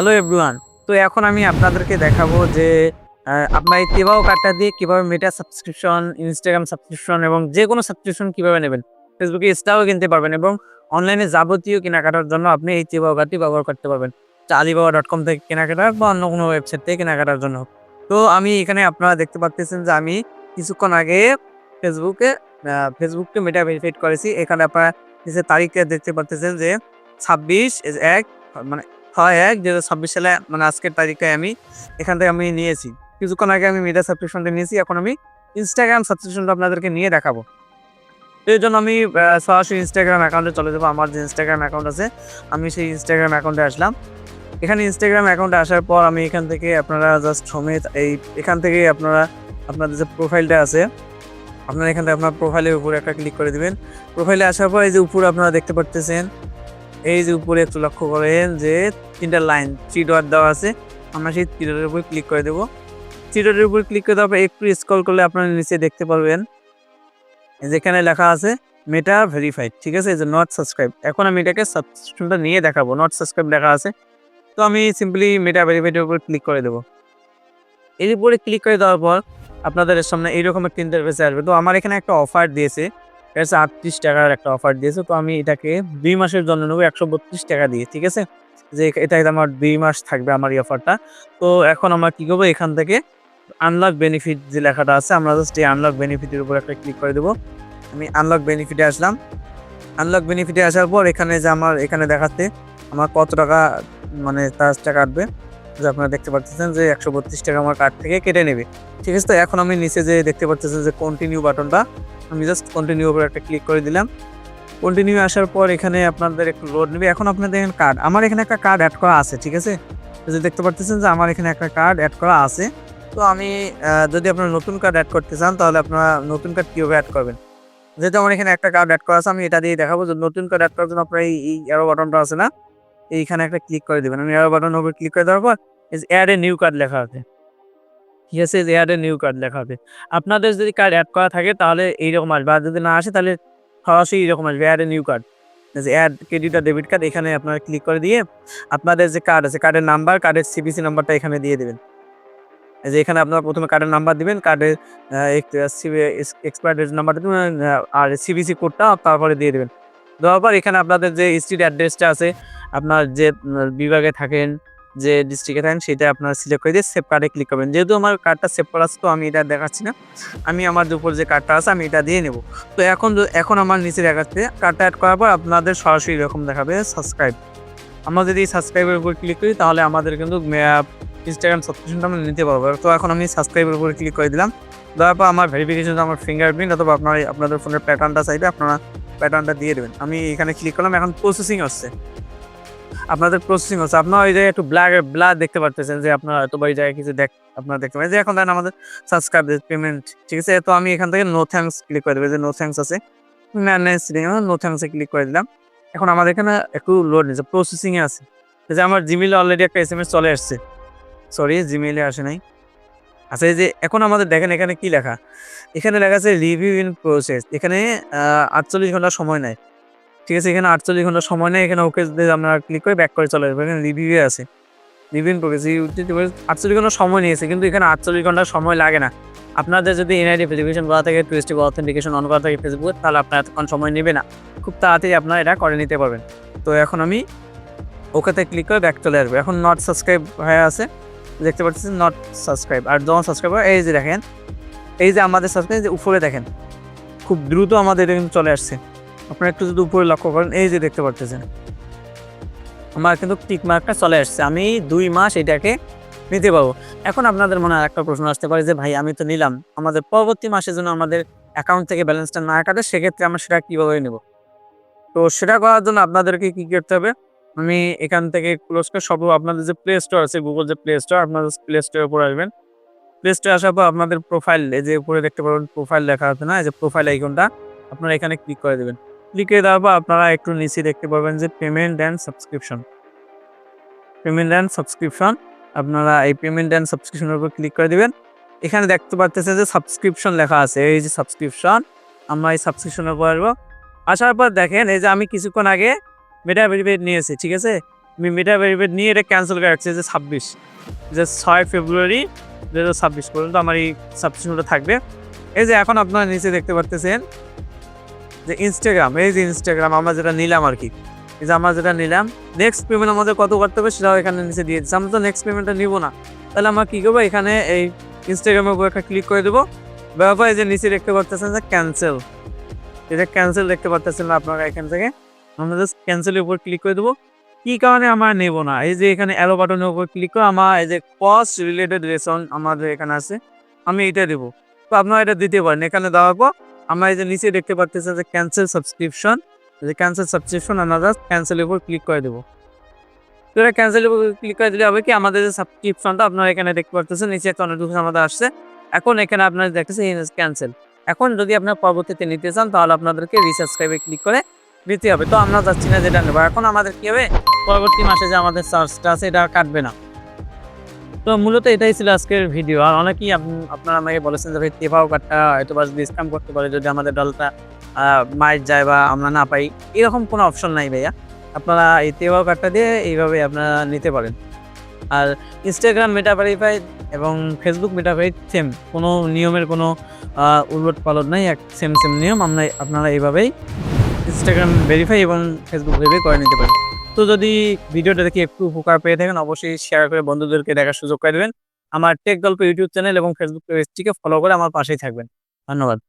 Hello everyone তো এখন আমি আপনাদেরকে দেখাবো যে আপনার এই তেবাও কার্ডটা দিয়ে কীভাবে মেটা সাবস্ক্রিপশন ইনস্টাগ্রাম সাবস্ক্রিপশন এবং যে কোনো সাবস্ক্রিপশন কীভাবে নেবেন ফেসবুকে ইনস্টাও কিনতে পারবেন এবং অনলাইনে যাবতীয় কেনাকাটার জন্য আপনি এই তেবাও কার্ডটি ব্যবহার করতে পারবেন। আলিবাবা ডট কম থেকে কেনাকাটা বা অন্য কোনো ওয়েবসাইট থেকে কেনাকাটার জন্য। তো আমি এখানে আপনারা দেখতে পাচ্ছেন যে আমি কিছুক্ষণ আগে ফেসবুকে ফেসবুককে মেটা ভেরিফাইড করেছি। এখানে আপনারা নিচে তারিখে দেখতে পাচ্ছেন যে ছাব্বিশ এক মানে ছয় এক দু হাজার ছাব্বিশ সালে মানে আজকের তারিখে আমি এখান থেকে আমি নিয়েছি। কিছুক্ষণ আগে আমি মিডিয়া সাবস্ক্রিপশনটা নিয়েছি, এখন আমি ইনস্টাগ্রাম সাবস্ক্রিপশনটা আপনাদেরকে নিয়ে দেখাবো। এই জন্য আমি সরাসরি ইনস্টাগ্রাম অ্যাকাউন্টে চলে যাব। আমার যে ইনস্টাগ্রাম অ্যাকাউন্ট আছে, আমি সেই ইনস্টাগ্রাম অ্যাকাউন্টে আসলাম। এখানে ইনস্টাগ্রাম অ্যাকাউন্টে আসার পর আমি এখান থেকে আপনারা জাস্ট সমেত এই, এখান থেকে আপনারা, আপনাদের যে প্রোফাইলটা আছে, আপনারা এখান থেকে আপনার প্রোফাইলের উপরে একটা ক্লিক করে দিবেন। প্রোফাইলে আসার পর এই যে উপরে আপনারা দেখতে পারতেছেন এই যে উপরে একটু লক্ষ্য করেন যে তিনটা লাইন থ্রি ডট দেওয়া আছে, আমরা সেই থ্রি ডটের উপর ক্লিক করে দেবো। থ্রি ডটের উপর ক্লিক করে দেওয়ার একটু স্ক্রল করলে আপনারা নিচে দেখতে পারবেন। যেখানে লেখা আছে মেটা ভেরিফাইড ঠিক আছে? যে নট সাবস্ক্রাইব এখন আমি এটাকে সাবস্ক্রিপশনটা নিয়ে দেখাবো। নট সাবস্ক্রাইব লেখা আছে। তো আমি সিম্পলি মেটা ভেরিফাইডের উপর ক্লিক করে দেবো। এর উপরে ক্লিক করে দেওয়ার পর আপনাদের সামনে এইরকম একটা ইন্টারফেসে আসবে। তো আমার এখানে একটা অফার দিয়েছে। এটা আটত্রিশ টাকার একটা অফার দিয়েছে, তো আমি এটাকে দুই মাসের জন্য নেব, একশো বত্রিশ টাকা দিয়ে, ঠিক আছে? যে এটা আমার দুই মাস থাকবে আমার এই অফারটা তো এখন আমরা কী করব? এখান থেকে আনলক বেনিফিট যে লেখাটা আছে, আমরা জাস্ট এই আনলক বেনিফিটের উপর একটা ক্লিক করে দেবো। আমি আনলক বেনিফিটে আসলাম। আনলক বেনিফিটে আসার পর এখানে যে আমার, এখানে দেখাচ্ছে আমার কত টাকা মানে চার্জটা কাটবে। যে আপনারা দেখতে পাচ্ছেন যে একশো বত্রিশ টাকা আমার কার্ড থেকে কেটে নেবে। ঠিক আছে? তো এখন আমি নিচে যে দেখতে পাচ্ছেন যে কন্টিনিউ বাটনটা আমি জাস্ট কন্টিনিউ উপরে একটা ক্লিক করে দিলাম। কন্টিনিউ আসার পর এখানে আপনাদের একটু লোড নেবে। এখন আপনাদের এখানে কার্ড আমার এখানে একটা কার্ড অ্যাড করা আছে, ঠিক আছে? তো যে দেখতে পাচ্ছেন যে আমার এখানে একটা কার্ড অ্যাড করা আছে। তো আমি যদি আপনারা নতুন কার্ড অ্যাড করতে চান, তাহলে আপনারা নতুন কার্ড কীভাবে অ্যাড করবেন? যেহেতু আমার এখানে একটা কার্ড অ্যাড করা আছে, আমি এটা দিয়ে দেখাবো যে নতুন কার্ড অ্যাড করার জন্য আপনার এই অ্যারো বাটনটা আছে না? এইখানে একটা ক্লিক করে দেবেন। আমি অ্যারো বাটন উপর ক্লিক করে দেওয়ার পর অ্যাড এ নিউ কার্ড লেখা আছে। ঠিক আছে অ্যাড এ নিউ কার্ড লেখা হবে। আপনাদের যদি কার্ড অ্যাড করা থাকে, তাহলে এইরকম আসবে। আর যদি না আসে, তাহলে সরাসরি এরকম আসবে। অ্যাড এ নিউ কার্ড যে অ্যাড ক্রেডিট আর ডেবিট কার্ড এখানে আপনারা ক্লিক করে দিয়ে আপনাদের যে কার্ড আছে কার্ডের নাম্বার কার্ডের সিবিসি নাম্বারটা এখানে দিয়ে দেবেন। যে এখানে আপনারা প্রথমে কার্ডের নাম্বার দিবেন কার্ডের এক্সপায়ার ডেট নাম্বারটা দিবেন আর সিবিসি কোডটা তারপরে দিয়ে দেবেন। দেওয়ার পর এখানে আপনাদের যে স্ট্রিট অ্যাড্রেসটা আছে, আপনার যে বিভাগে থাকেন যে ডিস্ট্রিক্টে থাকেন, সেটা আপনারা সিলেক্ট করে দিয়ে সেভ কার্ডে ক্লিক করবেন। যেহেতু আমার কার্ডটা সেভ করা আছে, তো আমি এটা দেখাচ্ছি না। আমি আমার যে উপর যে কার্ডটা আছে, আমি এটা দিয়ে নেব। তো এখন এখন আমার নিচে দেখাচ্ছে কার্ডটা অ্যাড করার পর আপনাদের সরাসরি এরকম দেখাবে সাবস্ক্রাইব আমরা যদি সাবস্ক্রাইবের উপর ক্লিক করি, তাহলে আমাদের কিন্তু ইনস্টাগ্রাম সাবস্ক্রিপশনটা আমরা নিতে পারব। তো এখন আমি সাবস্ক্রাইবের উপরে ক্লিক করে দিলাম। দেওয়ার পর আমার ভেরিফিকেশন আমার ফিঙ্গারপ্রিন্ট অথবা আপনার আপনাদের ফোনের প্যাটার্নটা চাইবে, আপনারা প্যাটার্নটা দিয়ে দেবেন। আমি এখানে ক্লিক করলাম, এখন প্রসেসিং হচ্ছে আপনাদের প্রসেসিং হচ্ছে। আপনার ওই যে একটু ব্ল্যাক ব্লাড দেখতে পারতেছেন যে আপনার হয়তো ওই জায়গায় কিছু দেখ আপনারা দেখতে পারেন। যে এখন দেখেন আমাদের সাবস্ক্রাইব পেমেন্ট ঠিক আছে? তো আমি এখান থেকে নো থ্যাঙ্কস ক্লিক করে দেবো। যে নো থ্যাঙ্কস আছে। নো থ্যাঙ্কসে ক্লিক করে দিলাম। এখন আমাদের এখানে একটু লোড নিচ্ছে। প্রসেসিংয়ে আছে। যে আমার জিমেলে অলরেডি একটা এস এম এস চলে আসছে। সরি জিমেলে আসে নাই। আচ্ছা এই যে এখন আমাদের দেখেন এখানে কি লেখা? এখানে লেখা আছে রিভিউ ইন প্রসেস এখানে আটচল্লিশ ঘণ্টা সময় নেয়। ঠিক আছে, এখানে আটচল্লিশ ঘণ্টা সময় নেই, এখানে ওকে আমরা ক্লিক করে ব্যাক করে চলে আসব এখানে রিভিউ আছে। রিভিউ প্রোগ্রেস আটচল্লিশ ঘণ্টা সময় নিয়েছে, কিন্তু এখানে আটচল্লিশ ঘণ্টা সময় লাগে না। আপনাদের যদি এনআইডি ভেরিফিকেশন করা থাকে টুরিস্টিভ অথেন্টিকেশন অন করা থাকে ফেসবুক তাহলে আপনার এতক্ষণ সময় নেবে না। খুব তাড়াতাড়ি আপনারা এটা করে নিতে পারবেন। তো এখন আমি ওকেতে ক্লিক করে ব্যাক চলে আসব। এখন নট সাবস্ক্রাইব হয়ে আছে। দেখতে পাচ্ছি নট সাবস্ক্রাইব আর যখন সাবস্ক্রাইব এই যে দেখেন, এই যে আমাদের সাবস্ক্রাইব যে উপরে দেখেন, খুব দ্রুত আমাদের এটা কিন্তু চলে আসছে। আপনারা একটু যদি উপরে লক্ষ্য করেন, এই যে দেখতে পাচ্ছেন আমার কিন্তু টিক মার্কটা চলে আসছে। আমি দুই মাস এটাকে নিতে পারব। এখন আপনাদের মনে হয় একটা প্রশ্ন আসতে পারে যে, ভাই, আমি তো নিলাম। আমাদের পরবর্তী মাসের জন্য আমাদের অ্যাকাউন্ট থেকে ব্যালেন্সটা না কাটে, সেক্ষেত্রে আমরা সেটা কীভাবে নেব? তো সেটা করার জন্য আপনাদেরকে কী করতে হবে? আমি এখান থেকে ক্লোজ করে সব আপনাদের যে প্লে স্টোর আছে গুগল যে প্লে স্টোর আপনাদের প্লে স্টোরের উপর আসবেন। প্লে স্টোরে আসার পর আপনাদের প্রোফাইল এই যে উপরে দেখতে পাবেন প্রোফাইল লেখা আছে না? এই যে প্রোফাইল আইকনটা আপনারা এখানে ক্লিক করে দেবেন। ক্লিক পর আপনারা একটু নিচে দেখতে পাবেন যে payment and subscription payment and subscription আপনারা এই পেমেন্ট অ্যান্ড সাবস্ক্রিপশনের উপর ক্লিক করে দিবেন। এখানে দেখতে পাচ্ছেন যে সাবস্ক্রিপশন লেখা আছে, এই যে সাবস্ক্রিপশন আমরা এই সাবস্ক্রিপশনের উপর আসব। আসার পর দেখেন, এই যে আমি কিছুক্ষণ আগে মেটা ভেরিফাইড নিয়েছি, ঠিক আছে? আমি মেটা ভেরিফাইড নিয়ে এটা ক্যান্সেল করে রাখছি যে ছাব্বিশ। যে ছয় ফেব্রুয়ারি দু হাজার ছাব্বিশ পর্যন্ত আমার এই সাবস্ক্রিপশনটা থাকবে। এই যে এখন আপনারা নিচে দেখতে পারতেছেন যে ইনস্টাগ্রাম এই যে ইনস্টাগ্রাম আমরা যেটা নিলাম আর কি। এই যে আমরা যেটা নিলাম নেক্সট পেমেন্ট আমাদের কত করতে হবে সেটাও এখানে নিচে দিয়ে দিচ্ছি। আমরা তো নেক্সট পেমেন্টটা নিব না। তাহলে আমরা কী করব? এখানে এই ইনস্টাগ্রামের উপর একটা ক্লিক করে দেবো। ব্যাপার এই যে নিচে দেখতে পারতেছেন যে ক্যান্সেল এটা ক্যান্সেল দেখতে পারতেছেন না আপনারা এখান থেকে? আমরা জাস্ট ক্যান্সেলের উপর ক্লিক করে দেবো। কী কারণে আমরা নেব না? এই যে এখানে অ্যালো বাটনের উপর ক্লিক করে আমার এই যে কস্ট রিলেটেড রেশন আমাদের এখানে আছে। আমি এটা দেবো। তো আপনারা এটা দিতে পারেন। এখানে দেওয়ার পর আমরা এই যে নিচে দেখতে পারতেছেন যে ক্যান্সেল সাবস্ক্রিপশন যে ক্যান্সেল সাবস্ক্রিপশন আমরা জাস্ট ক্যান্সেলের উপর ক্লিক করে দেবো। তো এটা ক্যান্সেলের উপর ক্লিক করে দিলে হবে কি, আমাদের যে সাবস্ক্রিপশনটা আপনারা এখানে দেখতে পারতেছেন, নিচে একটা নোটিফিকেশন আমাদের আসছে। এখন এখানে আপনারা দেখতেছেন ক্যান্সেল এখন যদি আপনার পরবর্তীতে নিতে চান, তাহলে আপনাদেরকে রিসাবস্ক্রাইবে ক্লিক করে নিতে হবে। তো আমরা যাচ্ছি না, যেটা নেব। এখন আমাদের কি হবে, পরবর্তী মাসে যে আমাদের চার্জটা আছে, এটা কাটবে না। তো মূলত এটাই ছিল আজকের ভিডিও আর অনেকেই আপনারা আমাকে বলেছেন যে, ভাই তেভাও কাটটা হয়তো বা ডিসকাউন্ট করতে পারে, যদি আমাদের ডলটা মাইট যায় বা আমরা না পাই। এরকম কোনো অপশন নাই ভাইয়া। আপনারা এই তেভাও কার্ডটা দিয়ে এইভাবে আপনারা নিতে পারেন। আর ইনস্টাগ্রাম মেটা ভেরিফাইড এবং ফেসবুক মেটা ভেরিফাইড সেম কোনো নিয়মের কোনো উলট পালট নাই, এক সেম সেম নিয়ম। আমরা আপনারা এইভাবেই ইনস্টাগ্রাম ভেরিফাই এবং ফেসবুক ভেরিফাই করে নিতে পারেন। তো যদি ভিডিওটা দেখে একটু উপকার পেয়ে থাকেন, অবশ্যই শেয়ার করে বন্ধুদেরকে দেখার সুযোগ করে দেবেন। আমার টেক গল্প ইউটিউব চ্যানেল এবং ফেসবুক পেজটিকে ফলো করে আমার পাশেই থাকবেন। ধন্যবাদ।